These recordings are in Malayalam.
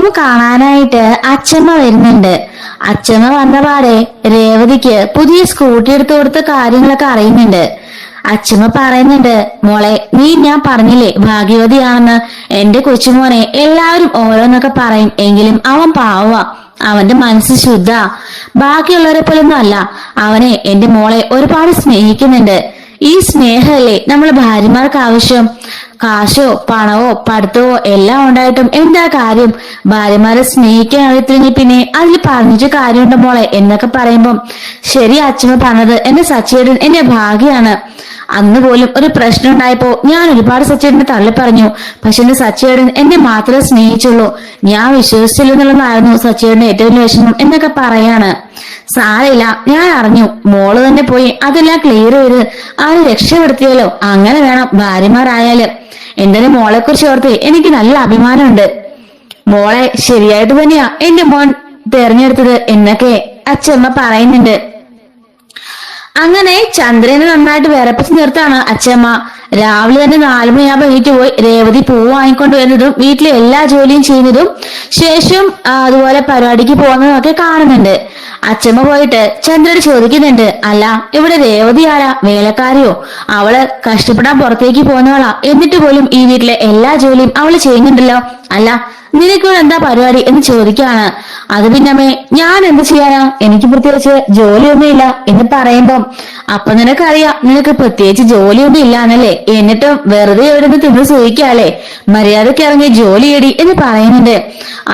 രേവു കാണാനായിട്ട് അച്ഛമ്മ വരുന്നുണ്ട്. അച്ഛമ്മ വന്ന പാടെ രേവതിക്ക് പുതിയ സ്കൂട്ടി എടുത്തു കൊടുത്ത കാര്യങ്ങളൊക്കെ അറിയുന്നുണ്ട്. അച്ഛമ്മ പറയുന്നുണ്ട് മോളെ നീ ഞാൻ പറഞ്ഞില്ലേ ഭാഗ്യവതിയാണെന്ന്? എന്റെ കൊച്ചുമോനെ എല്ലാവരും ഓരോന്നൊക്കെ പറയും എങ്കിലും അവൻ പാവ. അവന്റെ മനസ്സ് ശുദ്ധ. ബാക്കിയുള്ളവരെ പോലൊന്നും അല്ല. അവനെ എന്റെ മോളെ ഒരുപാട് സ്നേഹിക്കുന്നുണ്ട്. ഈ സ്നേഹമല്ലേ നമ്മളെ ഭാര്യമാർക്ക് ആവശ്യം കാശോ പണവോ പഠിത്തവോ എല്ലാം ഉണ്ടായിട്ടും എന്താ കാര്യം? ഭാര്യമാരെ സ്നേഹിക്കാൻ അറിയത്തില്ലെങ്കിൽ പിന്നെ അതിൽ പറഞ്ഞിട്ട് കാര്യമുണ്ട് മോളെ എന്നൊക്കെ പറയുമ്പം ശരി അച്ഛമ്മ പറഞ്ഞത് എന്റെ സച്ചിയേടൻ എന്റെ ഭാഗ്യാണ്. അന്ന് പോലും ഒരു പ്രശ്നം ഉണ്ടായപ്പോ ഞാൻ ഒരുപാട് സച്ചേട്ടനെ തള്ളി പറഞ്ഞു പക്ഷെ എന്റെ സച്ചേടൻ എന്നെ മാത്രമേ സ്നേഹിച്ചുള്ളൂ. ഞാൻ വിശ്വസിച്ചില്ലെന്നുള്ളതായിരുന്നു സച്ചേടന്റെ ഏറ്റവും വലിയ വിഷമം എന്നൊക്കെ പറയാണ്. സാരമില്ല ഞാൻ അറിഞ്ഞു. മോൾ തന്നെ പോയി അതെല്ലാം ക്ലിയർ ചെയ്ത് ആരെ രക്ഷപ്പെടുത്തിയാലോ? അങ്ങനെ വേണം ഭാര്യമാരായാൽ. എന്തായാലും മോളെ കുറിച്ച് ഓർത്ത് എനിക്ക് നല്ല അഭിമാനമുണ്ട്. മോളെ ശരിയായിട്ട് തന്നെയാ എന്റെ മോൻ തെരഞ്ഞെടുത്തത് എന്നൊക്കെ അച്ഛമ്മ പറയുന്നുണ്ട്. അങ്ങനെ ചന്ദ്രനെ നന്നായിട്ട് വിറപ്പിച്ച് നിർത്താണ് അച്ഛമ്മ. രാവിലെ തന്നെ നാലുമണിയാകുമ്പോൾ എണീറ്റ് പോയി രേവതി പൂ വാങ്ങിക്കൊണ്ട് വരുന്നതും വീട്ടിലെ എല്ലാ ജോലിയും ചെയ്യുന്നതും ശേഷം അതുപോലെ പരിപാടിക്ക് പോകുന്നതും ഒക്കെ കാണുന്നുണ്ട്. അച്ഛമ്മ പോയിട്ട് ചന്ദ്രൻ ചോദിക്കുന്നുണ്ട് അല്ല ഇവിടെ രേവതി ആരാ? വേലക്കാരിയോ? അവൾ കഷ്ടപ്പെടാൻ പുറത്തേക്ക് പോകുന്നവളാ. എന്നിട്ട് പോലും ഈ വീട്ടിലെ എല്ലാ ജോലിയും അവൾ ചെയ്യുന്നുണ്ടല്ലോ. അല്ല നിനക്കിവിടെ എന്താ പരിപാടി? എന്ന് ചോദിക്കാണ് അത് പിന്നമ്മേ ഞാൻ എന്ത് ചെയ്യാനാ? എനിക്ക് പ്രത്യേകിച്ച് ജോലിയൊന്നുമില്ല എന്ന് പറയുമ്പം അപ്പൊ നിനക്കറിയാം നിനക്ക് പ്രത്യേകിച്ച് ജോലിയൊന്നും ഇല്ലാന്നല്ലേ? എന്നിട്ടും വെറുതെ ഇവിടെ നിന്ന് തിന്ന് സൂഹിക്കാല്ലേ മര്യാദയ്ക്ക് ഇറങ്ങി ജോലി ചെയ്യടി എന്ന് പറയുന്നുണ്ട്.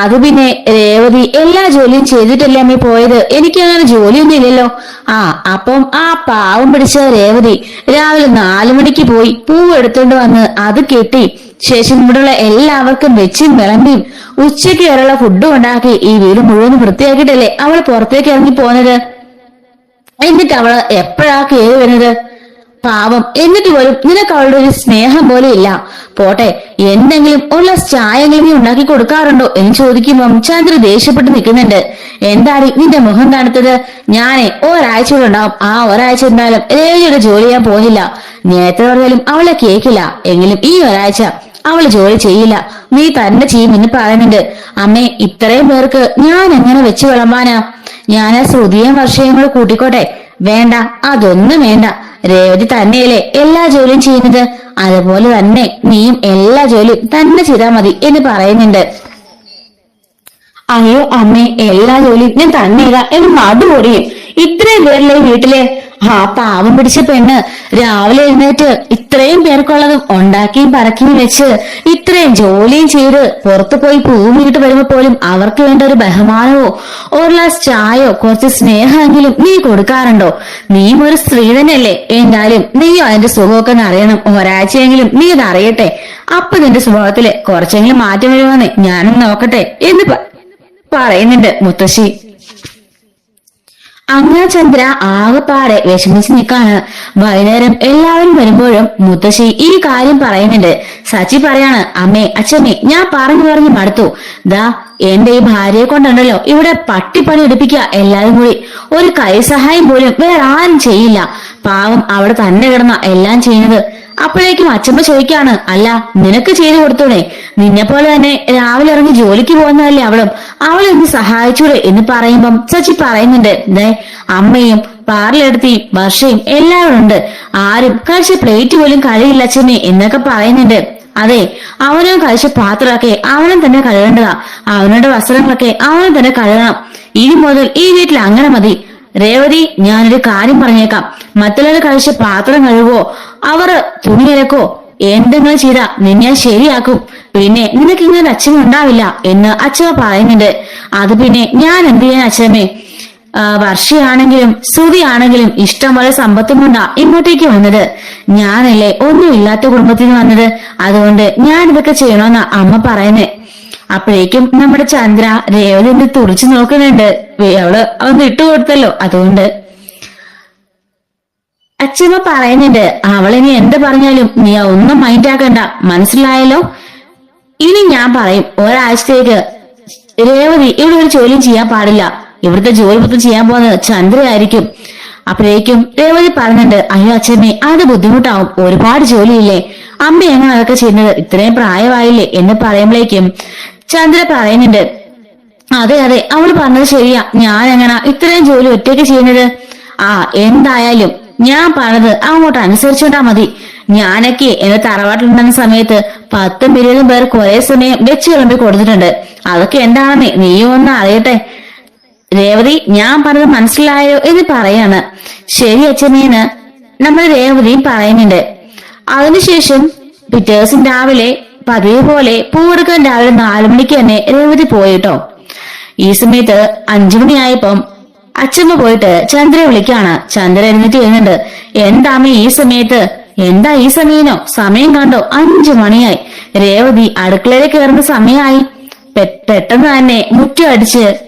അത് പിന്നെ രേവതി എല്ലാ ജോലിയും ചെയ്തിട്ടല്ലേ അമ്മ പോയത്? എനിക്ക് അങ്ങനെ ജോലിയൊന്നും ഇല്ലല്ലോ. ആ അപ്പം ആ പാവം പിടിച്ച രേവതി രാവിലെ നാലു മണിക്ക് പോയി പൂവ് എടുത്തോണ്ട് വന്ന് അത് കെട്ടി ശേഷം ഇവിടെയുള്ള എല്ലാവർക്കും വെച്ചും വിളമ്പിയും ഉച്ചയ്ക്ക് വരെയുള്ള ഫുഡും ഉണ്ടാക്കി ഈ വീട് മുഴുവൻ വൃത്തിയാക്കിയിട്ടല്ലേ അവൾ പുറത്തേക്ക് ഇറങ്ങി പോന്നത്? എന്നിട്ട് അവൾ എപ്പോഴാ കയറി വരുന്നത്? പാവം. എന്നിട്ട് പോലും നിനക്ക് അവളുടെ ഒരു സ്നേഹം പോലെ ഇല്ല. പോട്ടെ എന്തെങ്കിലും ഉള്ള ചായയെങ്കിലും നീ ഉണ്ടാക്കി കൊടുക്കാറുണ്ടോ എന്ന് ചോദിക്കുമ്പോൾ ചന്ദ്ര ദേഷ്യപ്പെട്ട് നിൽക്കുന്നുണ്ട്. എന്താണ് നിന്റെ മുഖം തണുത്തത് ഞാനേ ഒരാഴ്ച കൂടെ ഉണ്ടാവും ആ ഒരാഴ്ച എന്തായാലും രേവിയുടെ ജോലി ഞാൻ പോകുന്നില്ല. നേരത്തെ പറഞ്ഞാലും അവളെ കേക്കില്ല. എങ്കിലും ഈ ഒരാഴ്ച അവൾ ജോലി ചെയ്യില്ല. നീ തന്നെ ചെയ്യും എന്ന് പറയുന്നുണ്ട്. അമ്മേ ഇത്രയും പേർക്ക് ഞാൻ എങ്ങനെ വെച്ചു വിളമ്പാനാ? ഞാൻ ആ ശ്രുതിയും വർഷയും കൂടെ കൂട്ടിക്കോട്ടെ. വേണ്ട അതൊന്നും വേണ്ട. രേവതി തന്നെയല്ലേ എല്ലാ ജോലിയും ചെയ്യുന്നത്? അതുപോലെ തന്നെ നീയും എല്ലാ ജോലിയും തന്നെ ചെയ്താൽ മതി എന്ന് പറയുന്നുണ്ട്. അയ്യോ അമ്മേ എല്ലാ ജോലിയും ഞാൻ തന്നെയില്ല എന്ന് നടുപൊടിയും ഇത്രയും പേരിലെ വീട്ടിലെ? ആ പാവം പിടിച്ച പെണ്ണ് രാവിലെ എഴുന്നേറ്റ് ഇത്രയും പേർക്കുള്ളതും ഉണ്ടാക്കിയും പറക്കിയും വെച്ച് ഇത്രയും ജോലിയും ചെയ്ത് പുറത്തു പോയി പൂവിട്ട് വരുമ്പോ പോലും അവർക്ക് വേണ്ട ഒരു ബഹുമാനമോ ഒരു ഗ്ലാസ് ചായയോ കുറച്ച് സ്നേഹമെങ്കിലും നീ കൊടുക്കാറുണ്ടോ? നീയും ഒരു സ്ത്രീ തന്നെയല്ലേ? എന്തായാലും നീയോ അതിന്റെ സുഖമൊക്കെ അറിയണം. ഒരാഴ്ചയെങ്കിലും നീ ഇത് അറിയട്ടെ. അപ്പൊ നിന്റെ സ്വഭാവത്തിൽ കുറച്ചെങ്കിലും മാറ്റം വരുമെന്ന് ഞാനും നോക്കട്ടെ എന്ന് പറയുന്നുണ്ട് മുത്തശ്ശി. അങ്ങനെ ചന്ദ്ര ആകെപ്പാടെ വിഷമിച്ച് നിൽക്കാണ് വൈകുന്നേരം എല്ലാവരും വരുമ്പോഴും മുത്തശ്ശി ഈ കാര്യം പറയുന്നുണ്ട്. സച്ചി പറയാണ് അമ്മേ അച്ഛമ്മേ ഞാൻ പറഞ്ഞു പറഞ്ഞു മടുത്തു. ദാ എന്റെ ഈ ഭാര്യയെ കൊണ്ടുണ്ടല്ലോ. ഇവിടെ പട്ടിപ്പണി എടുപ്പിക്കുക എല്ലാവരും കൂടി. ഒരു കൈസഹായം പോലും വേറെ ആരും ചെയ്യില്ല. പാവം അവിടെ തന്നെ കിടന്ന എല്ലാം ചെയ്യുന്നത്. അപ്പോഴേക്കും അച്ഛമ്മ ചോദിക്കാണ് അല്ല നിനക്ക് ചെയ്തു കൊടുത്തൂടെ? നിന്നെ പോലെ തന്നെ രാവിലെ ഇറങ്ങി ജോലിക്ക് പോകുന്നതല്ലേ അവളും? അവളെ ഒന്ന് സഹായിച്ചൂടെ? എന്ന് പറയുമ്പം സച്ചി പറയുന്നുണ്ട് ദേ അമ്മയും പാർലെടുത്തിയും വർഷയും എല്ലാവരും ഉണ്ട്. ആരും കഴിച്ച പ്ലേറ്റ് പോലും കഴിയില്ല അച്ഛനെ എന്നൊക്കെ പറയുന്നുണ്ട്. അതെ അവനും കഴിച്ച പാത്രമൊക്കെ അവനും തന്നെ കഴുകേണ്ടതാ. അവനുടെ വസ്ത്രങ്ങളൊക്കെ അവനും തന്നെ കഴുകണം. ഇനി മുതൽ ഈ വീട്ടിൽ അങ്ങനെ മതി. രേവതി ഞാനൊരു കാര്യം പറഞ്ഞേക്കാം. മറ്റുള്ളവർ കഴിച്ച പാത്രം കഴുകുവോ? അവർ തുണി കിടക്കോ എന്തെങ്കിലും ചെയ്ത? നിന്നെ ശരിയാക്കും. പിന്നെ നിനക്ക് ഇങ്ങനെ അച്ഛൻ ഉണ്ടാവില്ല എന്ന് അച്ഛൻ പറയുന്നുണ്ട്. അത് പിന്നെ ഞാൻ എന്ത് ചെയ്യാൻ അച്ഛമ്മേ വർഷയാണെങ്കിലും ശ്രുതിയാണെങ്കിലും ഇഷ്ടം പോലെ സമ്പത്തും കൊണ്ടാ ഇങ്ങോട്ടേക്ക് വന്നത്. ഞാനല്ലേ ഒന്നുമില്ലാത്ത കുടുംബത്തിൽ വന്നത്. അതുകൊണ്ട് ഞാൻ ഇതൊക്കെ ചെയ്യണമെന്നാ അമ്മ പറയുന്നേ. അപ്പോഴേക്കും നമ്മുടെ ചന്ദ്ര രേവതിന്റെ തുറച്ചു നോക്കുന്നുണ്ട്. അവൾ അവന്ന് ഇട്ടുകൊടുത്തല്ലോ അതുകൊണ്ട് അച്ഛമ്മ പറയുന്നുണ്ട് അവളിനി എന്ത് പറഞ്ഞാലും നീ ഒന്നും മൈൻഡ് ആക്കണ്ട. മനസ്സിലായല്ലോ? ഇനി ഞാൻ പറയും ഒരാഴ്ചത്തേക്ക് രേവതി ഇവിടെ ഒരു ജോലിയും ചെയ്യാൻ പാടില്ല. ഇവിടുത്തെ ജോലി മൊത്തം ചെയ്യാൻ പോകുന്നത് ചന്ദ്രയായിരിക്കും. അപ്പോഴേക്കും രേവതി പറഞ്ഞിട്ടുണ്ട് അയ്യോ അച്ഛമ്മേ അത് ബുദ്ധിമുട്ടാവും. ഒരുപാട് ജോലിയില്ലേ? അമ്മ എങ്ങനെ അതൊക്കെ ചെയ്യുന്നത്? ഇത്രയും പ്രായമായില്ലേ? എന്ന് പറയുമ്പോഴേക്കും ചന്ദ്ര പറയുന്നുണ്ട് അതെ അതെ അവൾ പറഞ്ഞത് ശരിയാ. ഞാൻ എങ്ങനാ ഇത്രയും ജോലി ഒറ്റയ്ക്ക് ചെയ്യുന്നത്? ആ എന്തായാലും ഞാൻ പറഞ്ഞത് അങ്ങോട്ട് അനുസരിച്ചോണ്ടാ മതി. ഞാനൊക്കെ എന്റെ തറവാട്ടിലുണ്ടെന്ന സമയത്ത് പത്തും ഇരുപതും പേർ കുറെ സമയം വെച്ച് വിളമ്പി കൊടുത്തിട്ടുണ്ട്. അതൊക്കെ എന്താണെന്ന് നീയും ഒന്ന് അറിയട്ടെ. രേവതി ഞാൻ പറഞ്ഞത് മനസ്സിലായോ എന്ന് പറയാണ്. ശരി അച്ഛനേന്ന് നമ്മൾ രേവതിയും പറയുന്നുണ്ട്. അതിനുശേഷം പിറ്റേ ദിവസം രാവിലെ പതിവ് പോലെ പൂവെടുക്കാൻ രാവിലെ നാലു മണിക്ക് തന്നെ രേവതി പോയിട്ടോ. ഈ സമയത്ത് അഞ്ചു മണിയായപ്പം അച്ഛമ്മ പോയിട്ട് ചന്ദ്രനെ വിളിക്കാണ്. ചന്ദ്ര എഴുന്നേറ്റ് എഴുന്നുണ്ട് എന്താമേ ഈ സമയത്ത്? എന്താ ഈ സമയനോ? സമയം കണ്ടോ? അഞ്ചു മണിയായി. രേവതി അടുക്കളയിലേക്ക് കയറുന്ന സമയമായി. പെട്ടെന്ന് തന്നെ മുറ്റം അടിച്ച്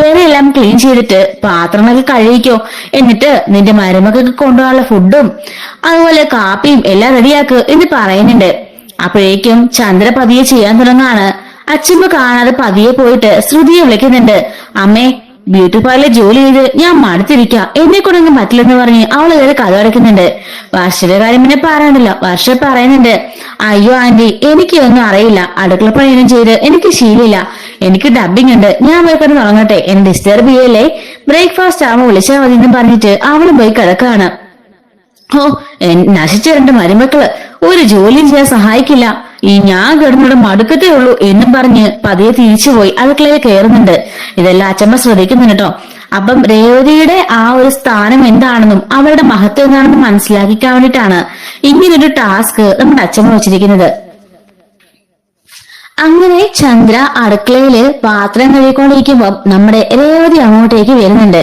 പേരെല്ലാം ക്ലീൻ ചെയ്തിട്ട് പാത്രങ്ങളൊക്കെ കഴുകിക്കോ. എന്നിട്ട് നിന്റെ മരുമകൾക്ക് കൊണ്ടുപോകാനുള്ള ഫുഡും അതുപോലെ കാപ്പിയും എല്ലാം റെഡിയാക്ക് എന്ന് പറയുന്നുണ്ട്. അപ്പോഴേക്കും ചന്ദ്ര പതിയെ ചെയ്യാൻ തുടങ്ങാണ് അച്ഛമ്മ കാണാതെ പതിയെ പോയിട്ട് ശ്രുതിയെ വിളിക്കുന്നുണ്ട്. അമ്മേ ബ്യൂട്ടി പാർലർ ജോലി ചെയ്ത് ഞാൻ മടുത്തിരിക്കാം. എന്നെ കൊണ്ടൊന്നും പറ്റില്ലെന്ന് പറഞ്ഞ് അവൾ ഇതുവരെ കഥ അടയ്ക്കുന്നുണ്ട് വർഷയുടെ കാര്യം പിന്നെ പറയാനില്ല. വർഷ പറയുന്നുണ്ട് അയ്യോ ആന്റി എനിക്ക് ഒന്നും അറിയില്ല. അടുക്കള പണിയൊന്നും ചെയ്ത് എനിക്ക് ശീലമില്ല. എനിക്ക് ഡബിംഗ് ഉണ്ട്. ഞാൻ പോയി തുടങ്ങട്ടെ എന്നെ ഡിസ്റ്റർബ് ചെയ്യല്ലേ? ബ്രേക്ക്ഫാസ്റ്റ് ആവുമ്പോൾ വിളിച്ചാൽ മതി എന്ന് പറഞ്ഞിട്ട് അവളും പോയി കിടക്കാണ് ഓ നശിച്ചവരുടെ മരുമക്കൾ. ഒരു ജോലിയും ചെയ്യാൻ സഹായിക്കില്ല. ഈ ഞാൻ കിടന്നിവിടെ മടുക്കത്തേ ഉള്ളൂ എന്നും പറഞ്ഞ് പതിയെ തിരിച്ചുപോയി അടുക്കളയിൽ കയറുന്നുണ്ട് ഇതെല്ലാം അച്ഛമ്മ ശ്രദ്ധിക്കുന്നുണ്ട് കേട്ടോ അപ്പം രേവതിയുടെ ആ ഒരു സ്ഥാനം എന്താണെന്നും അവരുടെ മഹത്വം എന്താണെന്നും മനസ്സിലാക്കിക്കാൻ വേണ്ടിയിട്ടാണ് ഇങ്ങനൊരു ടാസ്ക് നമ്മുടെ അച്ഛമ്മ വെച്ചിരിക്കുന്നത്. അങ്ങനെ ചന്ദ്ര അടുക്കളയിൽ പാത്രം കഴുകിക്കൊണ്ടിരിക്കുമ്പോ നമ്മുടെ രേവതി അങ്ങോട്ടേക്ക് വരുന്നുണ്ട്.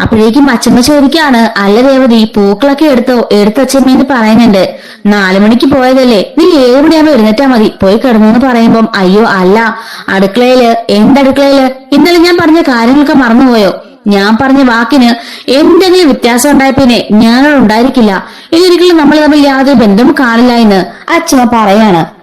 അപ്പോഴേക്കും അച്ഛമ്മ ചോദിക്കാണ് അല്ല രേവതി പൂക്കളൊക്കെ എടുത്തോ? എടുത്തച്ഛമ്മേന്ന് പറയുന്നുണ്ട്. നാലു മണിക്ക് പോയതല്ലേ? നീ ഏഴ് മണിയാകുമ്പോ എഴുന്നേറ്റാ മതി. പോയി കിടന്നു പറയുമ്പം അയ്യോ അല്ല. അടുക്കളയിൽ എന്തടുക്കളയിൽ? ഇന്നലെ ഞാൻ പറഞ്ഞ കാര്യങ്ങളൊക്കെ മറന്നുപോയോ? ഞാൻ പറഞ്ഞ വാക്കിന് എന്തെങ്കിലും വ്യത്യാസം ഉണ്ടായ പിന്നെ ഞാനവിടെ ഉണ്ടായിരിക്കില്ല. ഇതൊരിക്കലും നമ്മൾ തമ്മിൽ യാതൊരു ബന്ധം കാണില്ല എന്ന് അച്ഛമ്മ പറയാണ്.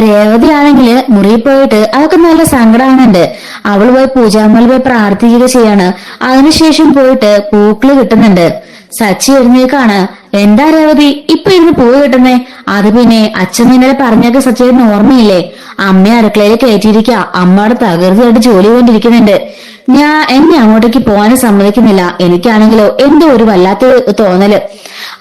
രേവതി ആണെങ്കിൽ മുറിയിൽ പോയിട്ട് അതൊക്കെ നല്ല സങ്കടമാണുണ്ട് അവൾ പോയി പൂജാമൽ പോയി പ്രാർത്ഥിക്കുക ചെയ്യാണ്. അതിനുശേഷം പോയിട്ട് പൂക്കൾ കിട്ടുന്നുണ്ട്. സച്ചി എഴുന്നേക്കാണ് എന്താ രേവതി? ഇപ്പൊ ഇരുന്ന് പൂ കിട്ടുന്നേ? അത് പിന്നെ അച്ഛൻ ഇന്നലെ പറഞ്ഞൊക്കെ സച്ചിന് ഓർമ്മയില്ലേ? അമ്മ അടുക്കളയിൽ കയറ്റിയിരിക്ക. അമ്മയുടെ തകൃതിയായിട്ട് ജോലി കൊണ്ടിരിക്കുന്നുണ്ട്. ഞാൻ എന്നെ അങ്ങോട്ടേക്ക് പോകാനും സമ്മതിക്കുന്നില്ല. എനിക്കാണെങ്കിലോ എന്തോ ഒരു വല്ലാത്ത തോന്നൽ.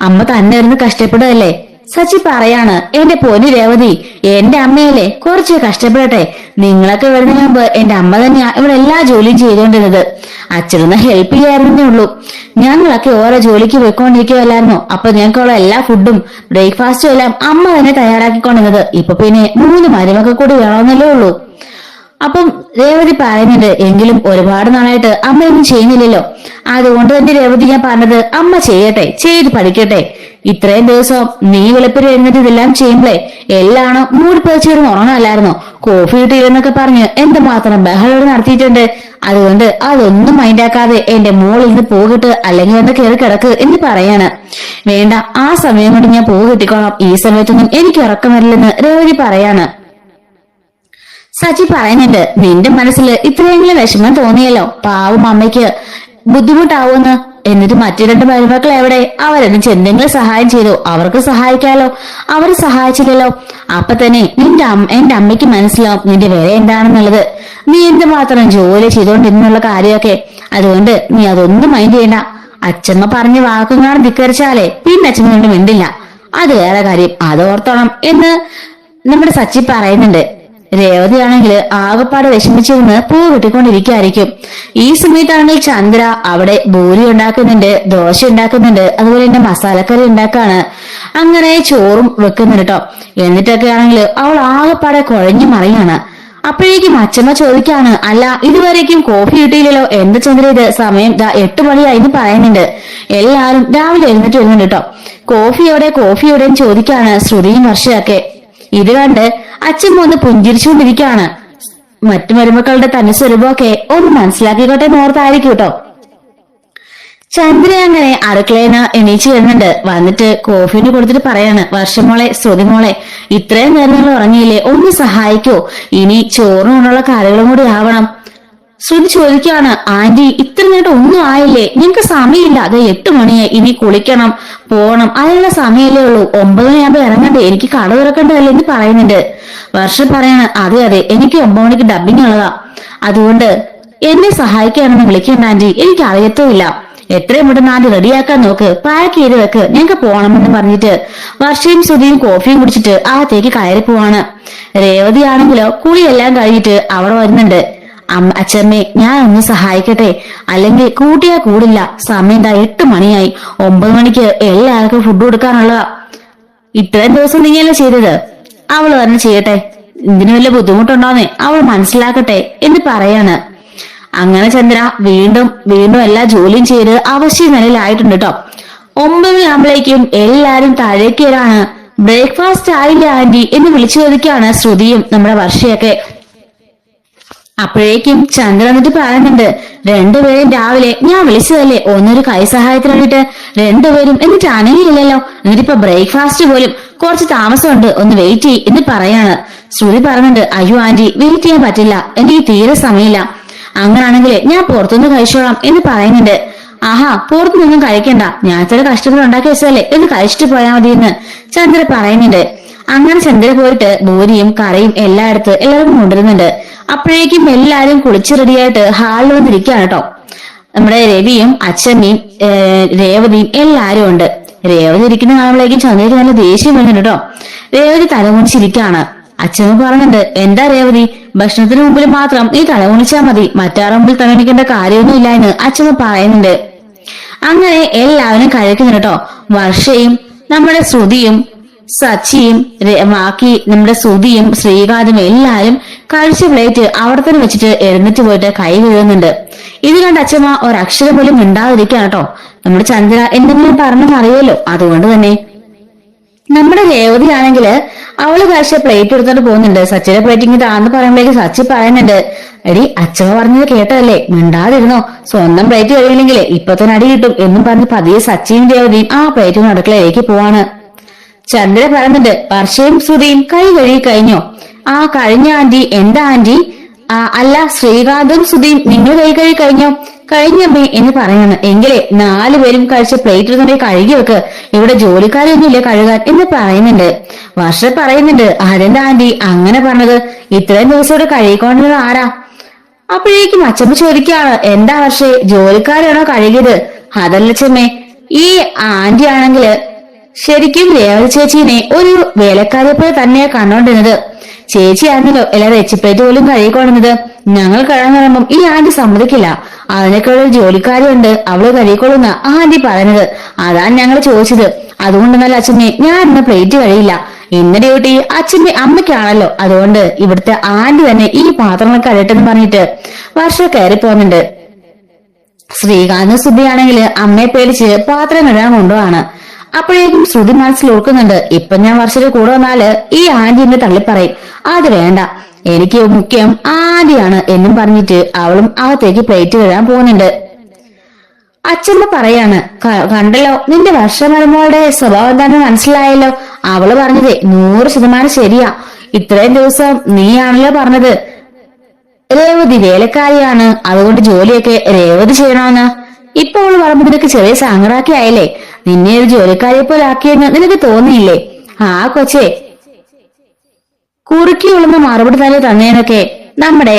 അമ്മ തന്നെ ഇരുന്ന് കഷ്ടപ്പെടുകയല്ലേ? സച്ചി പറയാണ് എന്റെ പൊന്നു രേവതി എന്റെ അമ്മയല്ലേ കുറച്ച് കഷ്ടപ്പെടട്ടെ. നിങ്ങളൊക്കെ വരുന്നതിന് മുമ്പ് എന്റെ അമ്മ തന്നെയാ ഇവിടെ എല്ലാ ജോലിയും ചെയ്തുകൊണ്ടിരുന്നത് അച്ഛനൊന്ന് ഹെൽപ്പ് ചെയ്യാറുന്നേ ഉള്ളൂ. ഞങ്ങളൊക്കെ ഓരോ ജോലിക്ക് പോയിക്കൊണ്ടിരിക്കുകയല്ലായിരുന്നു? അപ്പൊ ഞങ്ങൾക്കുള്ള എല്ലാ ഫുഡും ബ്രേക്ക്ഫാസ്റ്റും എല്ലാം അമ്മ തന്നെ തയ്യാറാക്കിക്കൊണ്ടിരുന്നത്. ഇപ്പൊ പിന്നെ മൂന്ന് മരുമൊക്കെ കൂടി വേണമെന്നല്ലേ ഉള്ളൂ. അപ്പം രേവതി പറയുന്നുണ്ട് എങ്കിലും ഒരുപാട് നാളായിട്ട് അമ്മ അമ്മയൊന്നും ചെയ്യുന്നില്ലല്ലോ. അതുകൊണ്ട് തന്നെ രേവതി ഞാൻ പറഞ്ഞത് അമ്മ ചെയ്യട്ടെ ചെയ്ത് പഠിക്കട്ടെ. ഇത്രയും ദിവസം നീ വെളുപ്പിന് എഴുന്നിട്ട് ഇതെല്ലാം ചെയ്യുമ്പളേ എല്ലാണോ മൂടി പതിച്ചിരുന്ന് ഉറങ്ങണമല്ലായിരുന്നോ കോഫി കിട്ടിയില്ലെന്നൊക്കെ പറഞ്ഞ് എന്തുമാത്രം ബഹളം നടത്തിയിട്ടുണ്ട്. അതുകൊണ്ട് അതൊന്നും മൈൻഡാക്കാതെ എന്റെ മോളിൽ നിന്ന് പോകിട്ട് അല്ലെങ്കിൽ എന്റെ കയറി കിടക്ക് എന്ന് പറയാണ്. വേണ്ട ആ സമയം കൊണ്ട് ഞാൻ പോകിട്ടിക്കോളാം ഈ സമയത്തൊന്നും എനിക്ക് ഉറക്കം വരില്ലെന്ന് രേവതി പറയാണ്. സച്ചി പറയുന്നുണ്ട്. നിന്റെ മനസ്സിൽ ഇത്രയെങ്കിലും വിഷമം തോന്നിയല്ലോ. പാവം അമ്മയ്ക്ക് ബുദ്ധിമുട്ടാവുമെന്ന് എന്നിട്ട് മറ്റു രണ്ട് മരുമക്കൾ എവിടെ? അവരൊന്നും എന്തെങ്കിലും സഹായം ചെയ്തു. അവർക്ക് സഹായിക്കാലോ. അവർ സഹായിച്ചില്ലല്ലോ. അപ്പൊ തന്നെ നിന്റെ എന്റെ അമ്മയ്ക്ക് മനസ്സിലാവും നിന്റെ വില എന്താണെന്നുള്ളത്. നീ എന്തുമാത്രം ജോലി ചെയ്തോണ്ടിരുന്നുള്ള കാര്യമൊക്കെ. അതുകൊണ്ട് നീ അതൊന്നും മൈൻഡ് ചെയ്യണ്ട. അച്ഛമ്മ പറഞ്ഞ വാക്കുകളാണ് ധിക്കരിച്ചാലേ പിന്നെ അച്ഛമ്മ കൊണ്ട് മിണ്ടില്ല. അത് വേറെ കാര്യം. അതോർത്തോണം എന്ന് നമ്മുടെ സച്ചി പറയുന്നുണ്ട്. രേവതി ആണെങ്കിൽ ആകപ്പാടെ വിഷമിച്ചിരുന്ന് പൂ കിട്ടിക്കൊണ്ടിരിക്കുകയായിരിക്കും ഈ സമയത്താണെങ്കിൽ ചന്ദ്ര അവിടെ ഭൂരി ഉണ്ടാക്കുന്നുണ്ട് ദോശ ഉണ്ടാക്കുന്നുണ്ട് അതുപോലെ തന്നെ മസാലക്കറി ഉണ്ടാക്കാണ്. അങ്ങനെ ചോറും വെക്കുന്നുണ്ട് കേട്ടോ എന്നിട്ടൊക്കെ ആണെങ്കിൽ അവൾ ആകപ്പാടെ കുഴഞ്ഞു മറിയാണ്. അപ്പോഴേക്കും അച്ഛമ്മ ചോദിക്കാണ് അല്ല ഇതുവരേക്കും കോഫി കിട്ടിയില്ലല്ലോ? എന്ത് ചന്ദ്ര ഇത്? സമയം ദാ എട്ട് മണിയായി എന്ന് പറയുന്നുണ്ട്. എല്ലാരും രാവിലെ എഴുന്നേറ്റ് വരുന്നുണ്ട് കേട്ടോ കോഫി എവിടെ? കോഫി എവിടെയും ചോദിക്കാണ് ശ്രുതിയും വർഷയൊക്കെ ഇത് കണ്ട് അച്ഛൻ ഒന്ന് പുഞ്ചിരിച്ചുകൊണ്ടിരിക്കുകയാണ്. മറ്റു മരുമക്കളുടെ തന്നെ സ്വരൂപമൊക്കെ ഒന്ന് മനസ്സിലാക്കിക്കോട്ടെ നോർത്തായിരിക്കും കേട്ടോ. ചന്ദ്ര അങ്ങനെ അടുക്കളേന എണീച്ചു വരുന്നുണ്ട്. വന്നിട്ട് കോഫിന് കൊടുത്തിട്ട് പറയാണ് വർഷമോളെ ശ്രുതിമോളെ ഇത്രയും നേരം നിങ്ങൾ ഉറങ്ങിയില്ലേ? ഒന്ന് സഹായിക്കോ. ഇനി ചോറിനുള്ള കാര്യങ്ങളും കൂടി ആവണം. ശ്രുതി ചോദിക്കാണ് ആന്റി ഇത്ര നേരം ഒന്നും ആയില്ലേ? നിങ്ങക്ക് സമയമില്ല. അത് എട്ട് മണിയായി. ഇനി കുളിക്കണം പോണം. അതിനുള്ള സമയമല്ലേ ഉള്ളൂ. ഒമ്പത് മണിയാകുമ്പോ ഇറങ്ങണ്ടേ. എനിക്ക് കട തുറക്കണ്ടതല്ലേ എന്ന് പറയുന്നുണ്ട്. വർഷം പറയാണ് അതെ അതെ. എനിക്ക് ഒമ്പത് മണിക്ക് ഡബിങ് ഉള്ളതാ. അതുകൊണ്ട് എന്നെ സഹായിക്കാനൊന്നും വിളിക്കേണ്ട ആന്റി. എനിക്ക് അറിയത്തുമില്ല. എത്രയും പെട്ടെന്ന് ആദ്യം റെഡിയാക്കാൻ നോക്ക്. പാക്ക് ചെയ്ത് വെക്ക്. ഞങ്ങൾക്ക് പോകണമെന്ന് പറഞ്ഞിട്ട് വർഷയും ശ്രുതിയും കോഫിയും കുടിച്ചിട്ട് അകത്തേക്ക് കയറി പോവാണ് രേവതി ആണെങ്കിലോ കുളിയെല്ലാം കഴിഞ്ഞിട്ട് അവിടെ വരുന്നുണ്ട്. അച്ഛമ്മേ ഞാൻ ഒന്ന് സഹായിക്കട്ടെ? അല്ലെങ്കിൽ കൂട്ടിയാ കൂടില്ല. സമയം ദാ എട്ട് മണിയായി. ഒമ്പത് മണിക്ക് എല്ലാവർക്കും ഫുഡ് കൊടുക്കാനുള്ള ഇത്രയും ദിവസം നീയല്ലേ ചെയ്തത്? അവൾ തന്നെ ചെയ്യട്ടെ. ഇതിന് വല്ല ബുദ്ധിമുട്ടുണ്ടോന്നേ അവൾ മനസ്സിലാക്കട്ടെ എന്ന് പറയാണ്. അങ്ങനെ ചന്ദ്ര വീണ്ടും വീണ്ടും എല്ലാ ജോലിയും ചെയ്ത് അവശ്യ നിലയിലായിട്ടുണ്ട് കേട്ടോ ഒമ്പത് മണിയാകുമ്പോഴേക്കും എല്ലാരും താഴേക്കേരാണ് ബ്രേക്ക്ഫാസ്റ്റ് ആയില്ല ആന്റി എന്ന് വിളിച്ചു ചോദിക്കാണ് ശ്രുതിയും നമ്മുടെ വർഷയൊക്കെ. അപ്പോഴേക്കും ചന്ദ്ര എന്നിട്ട് പറയുന്നുണ്ട് രണ്ടുപേരും രാവിലെ ഞാൻ വിളിച്ചതല്ലേ ഒന്നൊരു കൈ സഹായത്തിന് വേണ്ടിട്ട് രണ്ടുപേരും എന്നിട്ട് അനങ്ങിയില്ലല്ലോ എന്നിട്ടിപ്പോ ബ്രേക്ക്ഫാസ്റ്റ് പോലും കുറച്ച് താമസമുണ്ട് ഒന്ന് വെയിറ്റ് ചെയ് എന്ന് പറയാണ്. ശ്രുതി പറഞ്ഞുണ്ട് അയ്യോ ആന്റി വെയിറ്റ് ചെയ്യാൻ പറ്റില്ല എനിക്ക് തീരെ സമയമില്ല. അങ്ങനാണെങ്കിൽ ഞാൻ പുറത്തുനിന്ന് കഴിച്ചോളാം എന്ന് പറയുന്നുണ്ട്. ആഹാ പുറത്തുനിന്നും കഴിക്കണ്ട ഞാൻ ചില കഷ്ടത്തിൽ ഉണ്ടാക്കി വെച്ചതല്ലേ എന്ന് കഴിച്ചിട്ട് പോയാൽ മതി എന്ന് ചന്ദ്ര പറയുന്നുണ്ട്. അങ്ങനെ ചന്ദ്ര പോയിട്ട് ഭൂരിയും കറിയും എല്ലായിടത്ത് എല്ലാവരും കൊണ്ടുവരുന്നുണ്ട് അപ്പോഴേക്കും എല്ലാരും കുളിച്ച് റെഡിയായിട്ട് ഹാളിൽ വന്നിരിക്കുകയാണ് കേട്ടോ നമ്മുടെ രവിയും അച്ഛമ്മയും രേവതിയും എല്ലാരും ഉണ്ട്. രേവതി ഇരിക്കുന്ന കാണുമ്പോഴേക്കും ചന്ദ്രയ്ക്ക് നല്ല ദേഷ്യം വരുന്നുണ്ട് കേട്ടോ രേവതി തലമുണിച്ചിരിക്കാണ് അച്ഛനും പറഞ്ഞിട്ട് എന്താ രേവതി? ഭക്ഷണത്തിന് മുമ്പിൽ മാത്രം നീ തലമുണിച്ചാ മതി. മറ്റാരുടെ മുമ്പിൽ തലമുണിക്കേണ്ട കാര്യമൊന്നുമില്ല എന്ന് അച്ഛമ്മ പറയുന്നുണ്ട്. അങ്ങനെ എല്ലാവരും കഴിക്കുന്നു കേട്ടോ വർഷയും നമ്മുടെ ശ്രുതിയും സച്ചിയും ബാക്കി നമ്മുടെ സുതിയും ശ്രീകാന്തും എല്ലാരും കഴിച്ച പ്ലേറ്റ് അവിടെ തന്നെ വെച്ചിട്ട് എഴുന്നേറ്റ് പോയിട്ട് കൈ കഴുകുന്നുണ്ട്. ഇത് കണ്ട അച്ഛമ്മ ഒരക്ഷരം പോലും മിണ്ടാതിരിക്കാണ് കേട്ടോ. നമ്മുടെ ചന്ദ്ര എന്തെങ്കിലും പറഞ്ഞെന്ന് അറിയാലോ അതുകൊണ്ട് തന്നെ. നമ്മുടെ രേവതി ആണെങ്കിൽ അവൾ കഴിച്ച പ്ലേറ്റ് എടുത്തോണ്ട് പോകുന്നുണ്ട്. സച്ചിയുടെ ഇങ്ങനെ താന്ന് പറയുമ്പോഴേക്ക് സച്ചി പറയുന്നുണ്ട് എടി അച്ഛമ്മ പറഞ്ഞത് കേട്ടതല്ലേ? മിണ്ടാതിരുന്നോ? സ്വന്തം പ്ലേറ്റ് കഴിയില്ലെങ്കിൽ ഇപ്പൊ തന്നെ അടി കിട്ടും എന്നും പറഞ്ഞ് പതിയെ സച്ചിയും രേവതിയും ആ പ്ലേറ്റും അടുക്കളയിലേക്ക് പോവാണ്. ചന്ദ്ര പറഞ്ഞത് പർശയും ശ്രുതിയും കൈ കഴുകി കഴിഞ്ഞോ. ആ കഴിഞ്ഞ ആന്റി എന്താ ആന്റി? അല്ല ശ്രീകാന്തും ശ്രുതിയും നിങ്ങൾ കൈ കഴുകി കഴിഞ്ഞോ? കഴിഞ്ഞമ്മേ എന്ന് പറയാണ് എങ്കിലേ നാലുപേരും കഴിച്ച പ്ലേറ്റ് തന്നെ കഴുകി വെക്ക്. ഇവിടെ ജോലിക്കാരൊന്നുമില്ല കഴുകാൻ എന്ന് പറയുന്നുണ്ട്. വർഷ പറയുന്നുണ്ട് അതെന്താ ആന്റി? അങ്ങനെ പറഞ്ഞത്. ഇത്രയും ദിവസം ഇവിടെ കഴുകിക്കൊണ്ടത് ആരാ? അപ്പോഴേക്കും അച്ഛമ്മ ചോദിക്കാണ് എന്താ വർഷേ ജോലിക്കാരാണോ കഴുകിയത്? അതല്ല ചെമ്മേ ഈ ആന്റി ആണെങ്കിൽ ശരിക്കും രേവതി ചേച്ചീനെ ഒരു വേലക്കാരെ പോലെ തന്നെയാ കണ്ടോണ്ടിരുന്നത്. ചേച്ചിയാണല്ലോ എല്ലാ എച്ചിപ്പേറ്റ് പോലും കഴുകിക്കൊള്ളുന്നത്. ഞങ്ങൾ കഴാൻ പറയുമ്പം ഈ ആന്റി സമ്മതിക്കില്ല. അതിനൊക്കെ ഒരു ജോലിക്കാരിയുണ്ട്. അവൾ കഴുകിക്കൊള്ളുന്ന ആ ആന്റി പറഞ്ഞത് അതാണ് ഞങ്ങൾ ചോദിച്ചത്. അതുകൊണ്ട് നല്ല അച്ഛനെ ഞാൻ ഇന്ന് പ്ലേറ്റ് കഴിയില്ല ഇന്ന് ഡ്യൂട്ടി അച്ഛന്റെ അമ്മയ്ക്കാണല്ലോ. അതുകൊണ്ട് ഇവിടുത്തെ ആന്റി തന്നെ ഈ പാത്രങ്ങൾ കഴിയട്ടെന്ന് പറഞ്ഞിട്ട് വർഷം കയറി പോകുന്നുണ്ട്. ശ്രീകാന്ത് സുബിയാണെങ്കിൽ അമ്മയെ പേടിച്ച് പാത്രം കഴുകാൻ കൊണ്ടുപോവാണ്. അപ്പോഴേക്കും ശ്രുതി മനസ്സിൽ ഓർക്കുന്നുണ്ട് ഇപ്പൊ ഞാൻ വർഷത്തിൽ കൂടെ വന്നാൽ ഈ ആന്റി എന്നെ തള്ളിപ്പറയും. അത് വേണ്ട. എനിക്ക് മുഖ്യം ആന്റിയാണ് എന്നും പറഞ്ഞിട്ട് അവളും അകത്തേക്ക് പ്ലേറ്റ് കഴുകാൻ പോകുന്നുണ്ട്. അച്ഛമ്മ പറയാണ് കണ്ടല്ലോ നിന്റെ വർഷമരമോളുടെ സ്വഭാവം തന്നെ മനസ്സിലായല്ലോ. അവൾ പറഞ്ഞത് നൂറ് ശതമാനം ശരിയാ. ഇത്രയും ദിവസം നീയാണല്ലോ പറഞ്ഞത്. രേവതി വേലക്കാരിയാണ് അതുകൊണ്ട് ജോലിയൊക്കെ രേവതി ചെയ്യണമെന്ന്. ഇപ്പൊ അവൾ പറയുമ്പോ നിനക്ക് ചെറിയ സാങ്ങറാക്കി ആയല്ലേ? നിന്നെ ഒരു ജോലിക്കാരെ പോലെ ആക്കിയെന്ന് നിനക്ക് തോന്നിയില്ലേ? ആ കൊച്ചേ. കുറുക്കി ഉള്ളുന്ന മറുപടി തന്നെ തന്നേനൊക്കെ നമ്മുടെ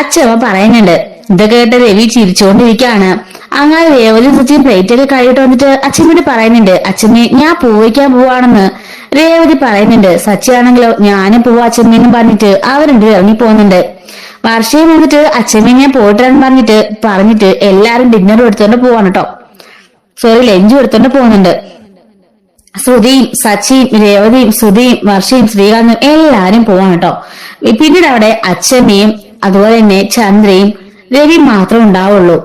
അച്ഛമ്മ പറയുന്നുണ്ട്. ഇത് കേട്ട് രവി ചിരിച്ചുകൊണ്ടിരിക്കുകയാണ് അങ്ങനെ രേവതി സച്ചിൻ പ്ലേറ്റൊക്കെ കഴിയിട്ട് വന്നിട്ട് അച്ഛനോട് പറയുന്നുണ്ട് അച്ഛനെ ഞാൻ പൂവയ്ക്കാൻ പോവാണെന്ന്. രേവതി പറയുന്നുണ്ട് സച്ചിയാണെങ്കിലോ ഞാനും പോവാ അച്ഛനെന്നും പറഞ്ഞിട്ട് അവരുണ്ട് ഇറങ്ങി പോകുന്നുണ്ട്. വർഷയും വന്നിട്ട് അച്ഛനെ ഞാൻ പോയിട്ടാന്ന് പറഞ്ഞിട്ട് പറഞ്ഞിട്ട് എല്ലാരും ഡിന്നർ എടുത്തോണ്ട് പോവാണ് കേട്ടോ സോറി ലഞ്ചും എടുത്തോണ്ട് പോകുന്നുണ്ട്. ശ്രുതിയും സച്ചിയും രേവതിയും ശ്രുതിയും വർഷയും ശ്രീകാന്തും എല്ലാരും പോവാണ് കേട്ടോ പിന്നീട് അവിടെ അച്ഛമ്മയും അതുപോലെ തന്നെ ചന്ദ്രയും രവി മാത്രം ഉണ്ടാവുള്ളൂ.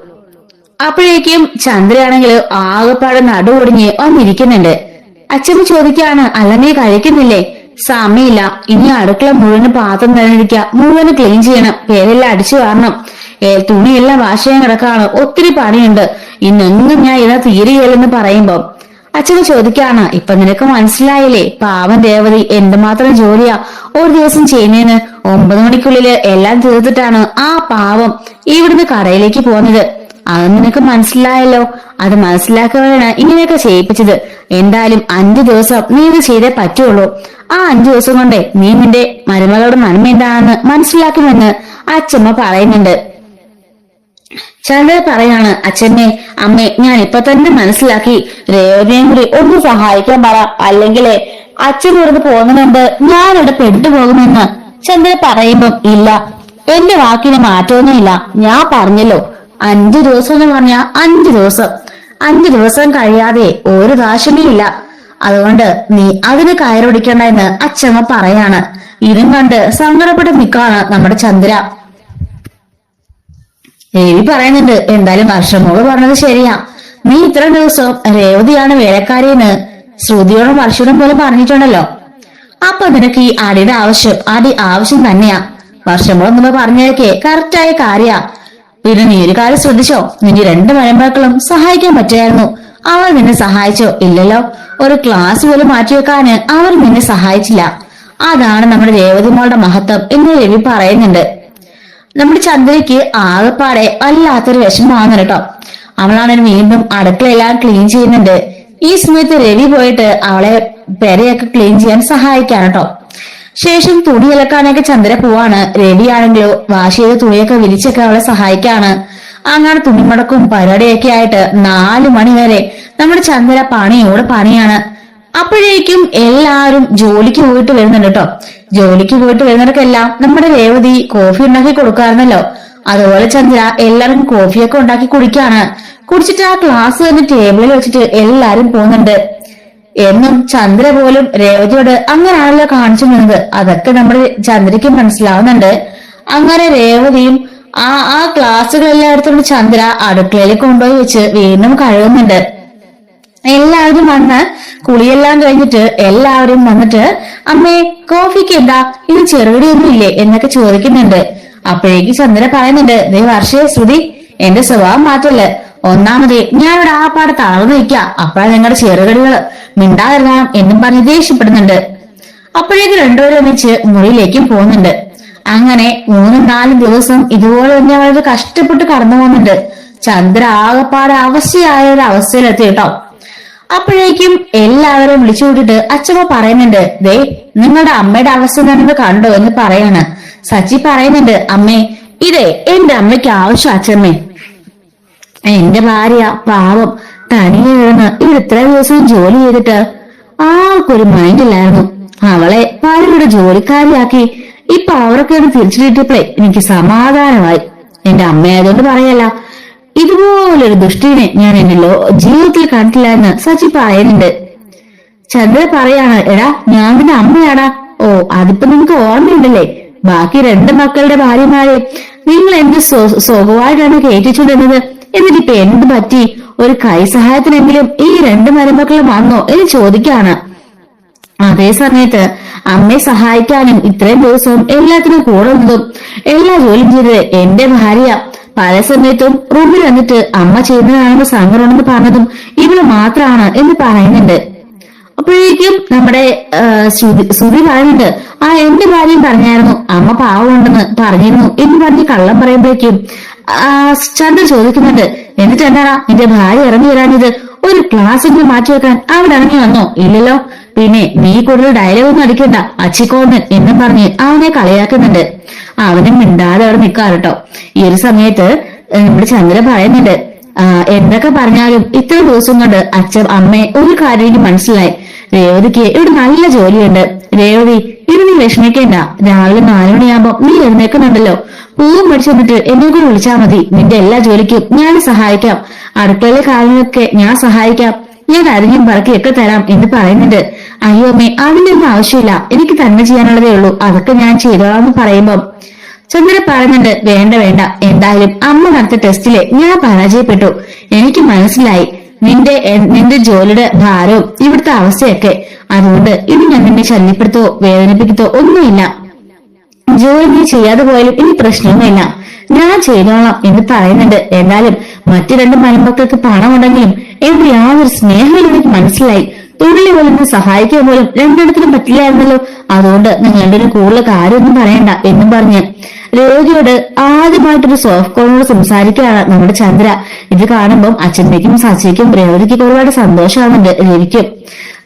അപ്പോഴേക്കും ചന്ദ്രയാണെങ്കിൽ ആകെപ്പാടെ നടുവൊടിഞ്ഞ് വന്നിരിക്കുന്നുണ്ട്. അച്ഛമ്മ ചോദിക്കാണ് അല്ലമ്മയെ കഴിക്കുന്നില്ലേ? സമയമില്ല. ഇനി അടുക്കള മുഴുവൻ പാത്രം തന്നിരിക്കുക മുഴുവൻ ക്ലീൻ ചെയ്യണം. പേരെല്ലാം അടിച്ചു വാരണം. ഏ, തുണിയെല്ലാം വാഷ് ചെയ്യാൻ കിടക്കാണ് ഒത്തിരി പണിയുണ്ട്. ഇന്നൊന്നും ഞാൻ ഇതാ തീരുകയില്ലെന്ന് പറയുമ്പോ. അച്ഛന് ചോദിക്കാണ് ഇപ്പൊ നിനക്ക് മനസ്സിലായില്ലേ? പാവം രേവതി എന്തുമാത്രം ജോലിയാ? ഒരു ദിവസം ചെയ്യുന്നതിന് ഒമ്പത് മണിക്കുള്ളിൽ എല്ലാം തീർത്തിട്ടാണ് ആ പാവം ഇവിടുന്ന് കടയിലേക്ക് പോകുന്നത്. അത് നിനക്ക് മനസ്സിലായല്ലോ. അത് മനസ്സിലാക്കാനാണ് ഇങ്ങനെയൊക്കെ ചെയ്യിപ്പിച്ചത്. എന്തായാലും അഞ്ചു ദിവസം നീ ഇത് ചെയ്തേ പറ്റുള്ളൂ. ആ അഞ്ചു ദിവസം കൊണ്ടേ നീ നിന്റെ മരുമകളുടെ നന്മ എന്താണെന്ന് മനസ്സിലാക്കുമെന്ന് അച്ഛമ്മ പറയുന്നുണ്ട്. ചന്ദ്ര പറയാണ് അച്ഛനെ അമ്മേ ഞാൻ ഇപ്പൊ തന്നെ മനസ്സിലാക്കി. രേവതിയും കൂടി ഒന്ന് സഹായിക്കാൻ പറ. അല്ലെങ്കിൽ അച്ഛൻ ഇവിടുന്ന് പോകുന്നുണ്ട് ഞാനിവിടെ പെട്ടുപോകുമെന്ന്. ചന്ദ്ര പറയുമ്പം ഇല്ല എന്റെ വാക്കിന് മാറ്റമൊന്നുമില്ല. ഞാൻ പറഞ്ഞല്ലോ. അഞ്ചു ദിവസം എന്ന് പറഞ്ഞ അഞ്ചു ദിവസം. അഞ്ചു ദിവസം കഴിയാതെ ഒരു ദാശമില്ല അതുകൊണ്ട് നീ അതിന് കയറൊടിക്കണ്ട എന്ന് അച്ഛമ്മ പറയാണ്. ഇതും കണ്ട് സങ്കടപ്പെട്ട് നിൽക്കാണ് നമ്മുടെ ചന്ദ്ര. രവി പറയുന്നുണ്ട് എന്തായാലും വർഷമോൾ പറഞ്ഞത് ശരിയാ. നീ ഇത്ര ദിവസം രേവതിയാണ് വേലക്കാരിയെന്ന് ശ്രുതിയോടും വർഷയോടും പോലും പറഞ്ഞിട്ടുണ്ടല്ലോ. അപ്പൊ നിനക്ക് ഈ അടിയുടെ ആവശ്യം അടി ആവശ്യം തന്നെയാ. വർഷമോളം നമ്മൾ പറഞ്ഞതൊക്കെ കറക്റ്റായ കാര്യാ. പിന്നെ നീ ഒരു കാര്യം ശ്രദ്ധിച്ചോ? നിന്റെ രണ്ട് മരമ്പാക്കളും സഹായിക്കാൻ പറ്റുമായിരുന്നു അവർ നിന്നെ സഹായിച്ചോ? ഇല്ലല്ലോ. ഒരു ക്ലാസ് പോലും മാറ്റിവെക്കാന് അവർ നിന്നെ സഹായിച്ചില്ല. അതാണ് നമ്മുടെ ദേവതമോളുടെ മഹത്വം എന്ന് രവി പറയുന്നുണ്ട്. നമ്മുടെ ചന്ദ്രയ്ക്ക് ആകെപ്പാടെ വല്ലാത്തൊരു വിഷമമാണ് കേട്ടോ. അവളാണെങ്കിൽ വീണ്ടും അടുക്കളയെല്ലാം ക്ലീൻ ചെയ്യുന്നുണ്ട്. ഈ സമയത്ത് രവി പോയിട്ട് അവളെ പെരയൊക്കെ ക്ലീൻ ചെയ്യാൻ സഹായിക്കാണ് കേട്ടോ. ശേഷം തുണി ഇലക്കാനൊക്കെ ചന്ദ്ര പോവാണ്. രവിയാണെങ്കിലോ ചെയ്ത് തുണിയൊക്കെ വിരിച്ചൊക്കെ അവളെ സഹായിക്കാണ്. അങ്ങനെ തുണിമടക്കും പരിപാടിയൊക്കെ ആയിട്ട് നാലു മണി വരെ നമ്മുടെ ചന്ദ്ര പണിയോട് പണിയാണ്. അപ്പോഴേക്കും എല്ലാവരും ജോലിക്ക് പോയിട്ട് വരുന്നുണ്ട് കേട്ടോ. ജോലിക്ക് പോയിട്ട് വരുന്നവർക്കെല്ലാം നമ്മുടെ രേവതി കോഫി ഉണ്ടാക്കി കൊടുക്കാറുണ്ടല്ലോ. അതുപോലെ ചന്ദ്ര എല്ലാവർക്കും കോഫിയൊക്കെ ഉണ്ടാക്കി കുടിക്കാണ്. കുടിച്ചിട്ട് ആ ക്ലാസ് തന്നെ ടേബിളിൽ വെച്ചിട്ട് എല്ലാരും പോകുന്നുണ്ട്. എന്നും ചന്ദ്ര പോലും രേവതിയോട് അങ്ങനെയാണല്ലോ കാണിച്ചു നിന്നത്. അതൊക്കെ നമ്മുടെ ചന്ദ്രയ്ക്ക് മനസ്സിലാവുന്നുണ്ട്. അങ്ങനെ രേവതിയും ആ ആ ക്ലാസ്സുകളെല്ലായിടത്തും ചന്ദ്ര അടുക്കളയിൽ കൊണ്ടുപോയി വെച്ച് വീണ്ടും കഴുകുന്നുണ്ട്. എല്ലാവരും വന്ന് കുളിയെല്ലാം കഴിഞ്ഞിട്ട് എല്ലാവരും വന്നിട്ട് അമ്മേ കോഫിക്ക് എന്താ? ഇത് ചെറുകടിയൊന്നുമില്ലേ? എന്നൊക്കെ ചോദിക്കുന്നുണ്ട്. അപ്പോഴേക്ക് ചന്ദ്ര പറയുന്നുണ്ട് ദേ വർഷേ ശ്രുതി എന്റെ സ്വഭാവം മാറ്റല്ലേ? ഒന്നാമത് ഞാനിവിടെ ആ പാട് തളർന്നു നിൽക്ക അപ്പോഴാണ് നിങ്ങളുടെ ചെറുകടികൾ. മിണ്ടാതിരുന്നാം എന്നും പറഞ്ഞ് ദേഷ്യപ്പെടുന്നുണ്ട്. അപ്പോഴേക്ക് രണ്ടുപേരും ഒന്നിച്ച് മുറിയിലേക്കും പോകുന്നുണ്ട്. അങ്ങനെ മൂന്നും നാലും ദിവസം ഇതുപോലെ തന്നെ വളരെ കഷ്ടപ്പെട്ട് കടന്നു പോകുന്നുണ്ട്. ചന്ദ്ര ആകെപ്പാടെ അവസ്ഥയായ ഒരു അവസ്ഥയിലെത്തി കേട്ടോ. അപ്പോഴേക്കും എല്ലാവരും വിളിച്ചു കൂട്ടിട്ട് അച്ഛമ്മ പറയുന്നുണ്ട് ദേ നിങ്ങളുടെ അമ്മയുടെ അവസ്ഥ നിങ്ങൾ കണ്ടോ എന്ന് പറയാണ്. സച്ചി പറയുന്നുണ്ട് അമ്മേ ഇതേ എന്റെ അമ്മയ്ക്ക് ആവശ്യം അച്ഛമ്മേ. എന്റെ ഭാര്യ പാവം തനിയെ കിടന്ന് ഇവിടെ ഇത്ര ദിവസവും ജോലി ചെയ്തിട്ട് ആൾക്കൊരു മൈൻഡില്ലായിരുന്നു അവളെ പലരുടെ ജോലിക്കാരിയാക്കി. ഇപ്പൊ അവരൊക്കെ തിരിച്ചു കിട്ടിയപ്പോഴേ എനിക്ക് സമാധാനമായി. എന്റെ അമ്മയായതുകൊണ്ട് പറയല്ല. ഇതുപോലൊരു ദുഷ്ടീനെ ഞാൻ എന്റെ ജീവിതത്തിൽ കണ്ടില്ല എന്ന് സച്ചി പറയുന്നുണ്ട്. ചന്ദ്ര പറയാണ് എടാ ഞാൻ നിന്റെ അമ്മയാടാ. ഓ അതിപ്പോ നിനക്ക് ഓർമ്മയുണ്ടല്ലേ? ബാക്കി രണ്ട് മക്കളുടെ ഭാര്യമാരെ നിങ്ങൾ എന്ത് സ്വ- സ്വഭാവമായിട്ടാണ് കയറ്റിച്ചുകൊണ്ടിരുന്നത് എന്നിട്ടിപ്പൊ എന്ത് പറ്റി? ഒരു കൈ സഹായത്തിനെങ്കിലും ഈ രണ്ട് മരുമക്കളും വന്നോ എന്ന് ചോദിക്കാണ്. അതേ സമയത്ത് അമ്മയെ സഹായിക്കാനും ഇത്രയും ദിവസവും എല്ലാത്തിനും കൂടെ നിന്നതും എല്ലാ ജോലിയും ചെയ്തത് എന്റെ ഭാര്യ. പല സമയത്തും റൂമിൽ വന്നിട്ട് അമ്മ ചെയ്യുന്നതാണെന്ന് സങ്കടമുണ്ടെന്ന് പറഞ്ഞതും ഇവൾ മാത്രമാണ് എന്ന് പറയുന്നുണ്ട്. അപ്പോഴേക്കും നമ്മുടെ ശ്രുതി പറയുന്നുണ്ട് ആ എന്റെ ഭാര്യയും പറഞ്ഞായിരുന്നു. അമ്മ പാവമുണ്ടെന്ന് പറഞ്ഞിരുന്നു. എന്ന് പറഞ്ഞ് കള്ളം പറയുമ്പോഴേക്കും ആ, ചന്ദ്ര ചോദിക്കുന്നുണ്ട് എന്നിട്ട് എന്താടാ നിന്റെ ഭാര്യ ഇറങ്ങി വരാനിത് ഒരു ക്ലാസ് എങ്കിലും മാറ്റി വെക്കാൻ അവിടെ ഇറങ്ങി വന്നോ? ഇല്ലല്ലോ. പിന്നെ നീ കൂടുതൽ ഡയലോഗ് ഒന്നും അടിക്കണ്ട. അച്ചിക്കോന്ന് എന്നും പറഞ്ഞ് അവനെ കളിയാക്കുന്നുണ്ട്. അവനും മിണ്ടാതെ അവിടെ നിൽക്കാറട്ടോ ഈ ഒരു സമയത്ത് നമ്മുടെ ചന്ദ്ര പറയുന്നുണ്ട് എന്തൊക്കെ പറഞ്ഞാലും ഇത്ര ദിവസം കൊണ്ട് അച്ഛൻ അമ്മയെ ഒരു കാര്യം മനസ്സിലായി. രേവതിക്ക് ഇവിടെ നല്ല ജോലിയുണ്ട്. രേവതി ഇത് നീ വിഷമിക്കേണ്ട. രാവിലെ നാലുമണിയാകുമ്പോ നീ എഴുന്നേക്കുന്നുണ്ടല്ലോ. പൂവും പഠിച്ചു വന്നിട്ട് എന്നെ കൂടെ വിളിച്ചാൽ മതി. നിന്റെ എല്ലാ ജോലിക്കും ഞാൻ സഹായിക്കാം. അടുക്കളയിലെ കാര്യങ്ങളൊക്കെ ഞാൻ സഹായിക്കാം. ഞാൻ അരിഞ്ഞും പറക്കിയൊക്കെ തരാം എന്ന് പറയുന്നുണ്ട്. അയ്യോ അമ്മേ അതിന്റെ ഒന്നും ആവശ്യമില്ല. എനിക്ക് തന്നെ ചെയ്യാനുള്ളതേ ഉള്ളൂ. അതൊക്കെ ഞാൻ ചെയ്തോളാം എന്ന് പറയുമ്പം ചന്ദ്ര പറഞ്ഞിട്ട് വേണ്ട വേണ്ട. എന്തായാലും അമ്മ നടത്തിയ ടെസ്റ്റിൽ ഞാൻ പരാജയപ്പെട്ടു. എനിക്ക് മനസ്സിലായി. നിന്റെ നിന്റെ ജോലിയുടെ ഭാരവും ഇവിടുത്തെ അവസ്ഥയൊക്കെ. അതുകൊണ്ട് ഇത് ഞാൻ നിന്നെ ശല്യപ്പെടുത്തോ വേദനിപ്പിക്കത്തോ ഒന്നുമില്ല. ജോലി നീ ചെയ്യാതെ പോയാലും ഇനി പ്രശ്നമൊന്നുമില്ല. ഞാൻ ചെയ്തോളാം എന്ന് പറയുന്നുണ്ട്. എന്നാലും മറ്റു രണ്ട് മരുമക്കൾക്ക് പണമുണ്ടെങ്കിലും എന്റെ യാതൊരു സ്നേഹം എനിക്ക് മനസ്സിലായി. തുള്ളി പോലും സഹായിക്കാൻ പോലും രണ്ടിടത്തിലും പറ്റില്ലായിരുന്നല്ലോ. അതുകൊണ്ട് നിങ്ങൾ ഒരു കൂടുതൽ കാര്യമൊന്നും പറയണ്ട എന്നും പറഞ്ഞ് രോഗിയോട് ആദ്യമായിട്ടൊരു സോഫ്റ്റ് കോണോട് സംസാരിക്കുകയാണ് നമ്മുടെ ചന്ദ്ര. ഇത് കാണുമ്പോൾ അച്ഛന്റെക്കും സച്ചിക്കും രേവതിക്കും ഒരുപാട് സന്തോഷമാവുന്നുണ്ട് രവിക്കും.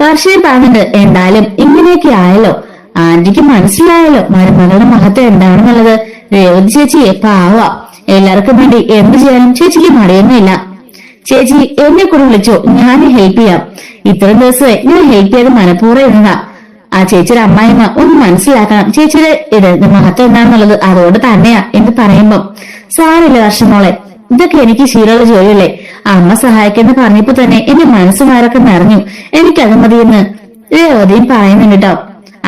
വർഷയും പറഞ്ഞിട്ട് എന്തായാലും ഇങ്ങനെയൊക്കെ ആയല്ലോ. ആന്റിക്ക് മനസ്സിലായല്ലോ മരുമകളുടെ മഹത്വം എന്താണെന്നുള്ളത്. രേവതി ചേച്ചിയെ പാവ. എല്ലാവർക്കും വേണ്ടി എന്ത് ചെയ്യാനും ചേച്ചിക്ക് മടിയൊന്നുമില്ല. ചേച്ചി എന്നെ കൂടെ വിളിച്ചോ? ഞാൻ ഹെൽപ്പ് ചെയ്യാം. ഇത്രയും ദിവസമേ ഞാൻ ഹെൽപ്പ് ചെയ്ത് മനഃപൂർവം ഇരുന്നതാ. ആ ചേച്ചിയുടെ അമ്മായിമ്മ ഒന്ന് മനസ്സിലാക്കണം. ചേച്ചിയുടെ ഇത് മഹത്വം എന്താണെന്നുള്ളത് അതുകൊണ്ട് തന്നെയാ എന്ന് പറയുമ്പം. സാരില്ല വർഷമോളെ ഇതൊക്കെ എനിക്ക് ശീലമുള്ള ജോലിയല്ലേ? അമ്മ സഹായിക്കെന്ന് പറഞ്ഞപ്പോ തന്നെ എന്റെ മനസ്സുമാരൊക്കെ നിറഞ്ഞു. എനിക്കത് മതിയെന്ന് രേവതിയും പറയുന്നുണ്ട് കേട്ടോ.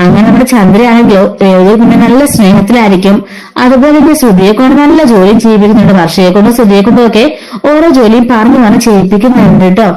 അങ്ങനെ നമ്മുടെ ചന്ദ്രയാണെങ്കിലോ രേവതിയെ കൊണ്ട് നല്ല സ്നേഹത്തിലായിരിക്കും. അതുപോലെ തന്നെ ശ്രുതിയെ കൊണ്ട് നല്ല ജോലിയും ചെയ്യിപ്പിക്കുന്നുണ്ട് വർഷയെ കൊണ്ട് ശ്രുതിയെ കൊണ്ടും ഒക്കെ ഓരോ ജോലിയും പറഞ്ഞു പറഞ്ഞ് ചെയ്യിപ്പിക്കുന്നുണ്ട് കേട്ടോ.